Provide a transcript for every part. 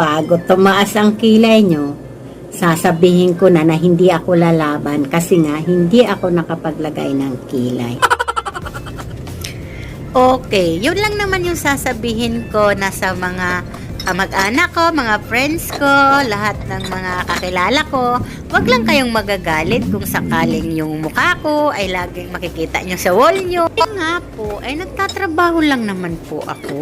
bago tumaas ang kilay nyo, sasabihin ko na na hindi ako lalaban kasi nga hindi ako nakapaglagay ng kilay. Okay, yun lang naman yung sasabihin ko na sa mga kamag-anak ko, mga friends ko, lahat ng mga kakilala ko. Huwag lang kayong magagalit kung sakaling yung mukha ko ay laging makikita nyo sa wall nyo. Eh nga po, ay nagtatrabaho lang naman po ako.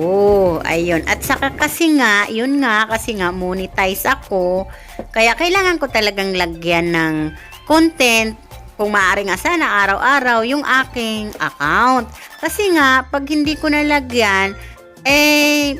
Ayun, at saka kasi nga, yun nga, kasi nga monetize ako. Kaya kailangan ko talagang lagyan ng content kung maaari nga sana araw-araw yung aking account. Kasi nga, pag hindi ko nalagyan, eh,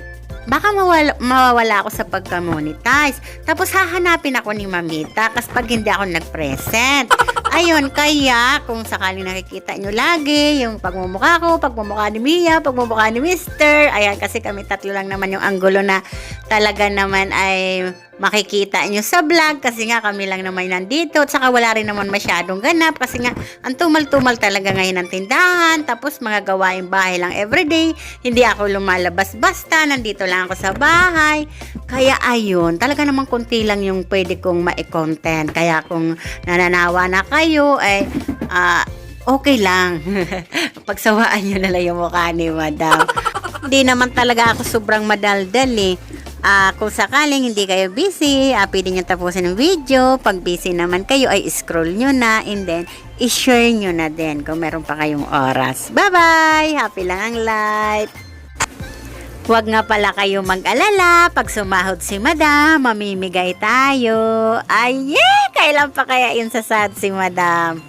baka mawala, mawawala ako sa pagka-monetize. Tapos hahanapin ako ni Mamita kasi pag hindi ako nag-present. Ayun, kaya kung sakaling nakikita nyo lagi yung pagmumukha ko, pagmumukha ni Mia, pagmumukha ni Mister, ayan kasi kami tatlo lang naman yung anggulo na talaga naman ay makikita nyo sa vlog kasi nga kami lang naman nandito at saka wala rin naman masyadong ganap kasi nga ang tumal-tumal talaga ngayon ng tindahan tapos mga gawain bahay lang everyday hindi ako lumalabas basta nandito lang ako sa bahay kaya ayun talaga naman konti lang yung pwede kong ma-content kaya kung nananawa na kayo ay ah, okay lang pagsawaan nyo na lang yung mukha ni madam hindi naman talaga ako sobrang madaldal eh Ah, kung sakaling hindi kayo busy, ah, pwede nyo tapusin ang video. Pag busy naman kayo, ay scroll nyo na and then i-share nyo na din kung meron pa kayong oras. Bye-bye! Happy lang ang life! Huwag nga pala kayo mag-alala. Pag sumahod si madam, mamimigay tayo. Ay, yeah! Kailan pa kaya yun sa sad si madam?